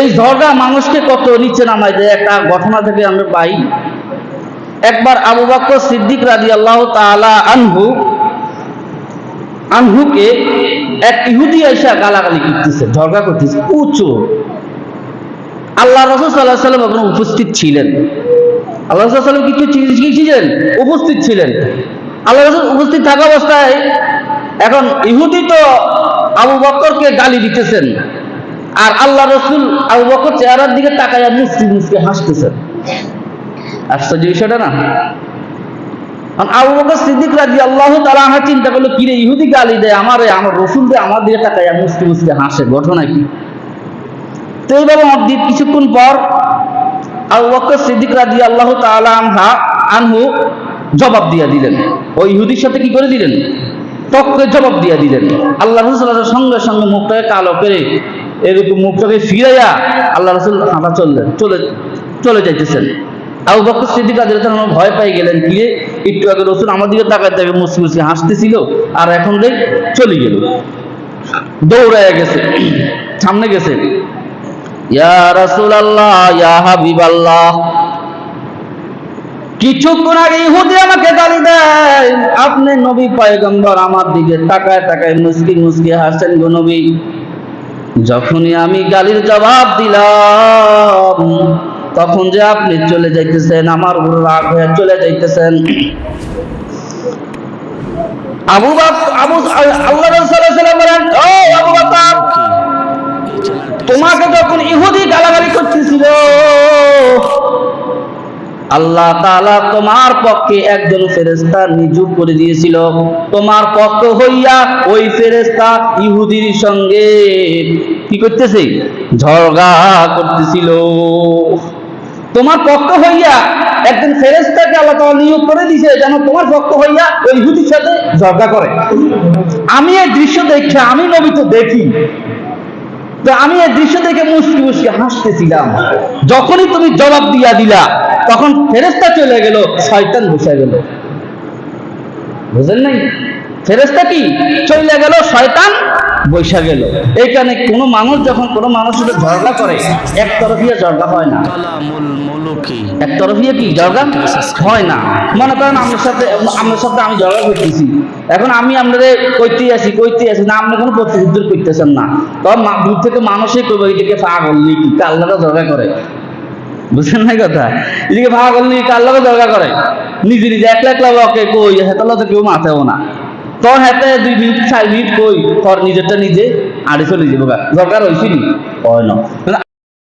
এই ঝড়টা মানুষকে কত নিচে নামায় দেয়, একটা ঘটনা থেকে আমরা পাই। একবার আবু বকর সিদ্দিক রাজি আল্লাহ তাআলা আনহু, আনহুকে এক ইহুদি আইসা গালাগালি করতেছে, ঝগড়া করতেছে, উঁচু। আল্লাহ রসুল সাল্লাহ সাল্লাম এখন উপস্থিত ছিলেন। আল্লাহ রসুল সাল্লাম কিছু কি ছিলেন? উপস্থিত ছিলেন। আল্লাহ রসুল উপস্থিত থাকা অবস্থায় এখন ইহুদি তো আবু বকরকে গালি দিতেছেন। আর আল্লাহ রসুল বকর চেহারার দিকে তাকাইয়া মুসকি মুসকি হাসতেছেন। আশ্চর্য বিষয়টা না? দেয় কিছুক্ষণ পর আনহা জবাব দিয়া দিলেন। ওই ইহুদির সাথে কি করে দিলেন? তক্কে জবাব দিয়া দিলেন। আল্লাহ সঙ্গে সঙ্গে মুখটাকে কালো করে এরকম মুখটাকে ফিরাইয়া আল্লাহ রসুল হাঁটা চললেন, চলে চলে যাইতেছেন। আবু বকর সিদ্দিক রাজি আল্লাহ ভয় পেয়ে গেলেন, কি একটু আগে রসুল আমার দিকে তাকায় তাকে মুসি মুসি হাসতেছিল আর এখন দেখ চলে গেল। দৌড়াইয়া গেছে, সামনে গেছে। ইয়া রাসূলুল্লাহ, ইয়া হাবিবাল্লাহ, কিছুক্ষণ আগে ইহুদি আমাকে গালি দেয়, আপনি নবী পয়গম্বর আমার দিকে তাকায় তাকায় মুসকি মুসকি হাসেন গো নবী। যখনই আমি গালির জবাব দিলাম, তখন যে আপনি চলে যাইতেছেন, আমার উপর রাগ হয়ে চলে যাইতেছেন। আবু আবু আল্লাহ তাআলা তোমার পক্ষে একজন ফেরেশতা নিযুক্ত করে দিয়েছিল। তোমার পক্ষ হইয়া ওই ফেরেশতা ইহুদির সঙ্গে কি করতেছে? ঝগড়া করতেছিল। তোমার পক্ষ হইয়া একজন ফেরেশতাকে আল্লাহ তাআলা নিয়োগ করে দিয়েছে যেন তোমার পক্ষ হইয়া ওই ইহুদির সাথে ঝগড়া করে। আমি এই দৃশ্য দেখে, আমি নবী তো দেখি। তো আমি এই দৃশ্য দেখে মুসকি মুসকি হাসতেছিলাম। যখনই তুমি জবাব দিয়া দিলা, তখন ফেরেস্তা চলে গেল, শয়তান বসে গেল। বুঝলেন নাই? ফেরেস্তা কি? চলে গেল, শয়তান বৈশা গেল। এইখানে কোনো মানুষ যখন কোনো মানুষের সাথে ঝগড়া করে একতরফিয়া ঝগড়া হয় না। মুলুকি। একতরফিয়া কি ঝগড়া? হয় না। মনে করেন আমার সাথে আমার সাথে আমি ঝগড়া করতেছি। এখন আমি আপনাদের কইতে আসি কইতে আসি না আপনি কোনো প্রতিযুদ্ধ করতেছেন না। তখন দূর থেকে মানুষই করবে এটাকে পাগল নাকি? কাল্লাটা ঝগড়া করে? বুঝছেন না কথা? এদিকে পাগল নাকি? কাল্লাকে ঝগড়া করে? নিজে নিজে একলা একলা ওকে কই? হেতালা তো কেউ মাথাও না। তোর হাতে দুই মিনিট, চার মিনিট কই? তোর নিজেরটা নিজে আড়ে চলে যাব। দরকার হয়েছিল হয় না।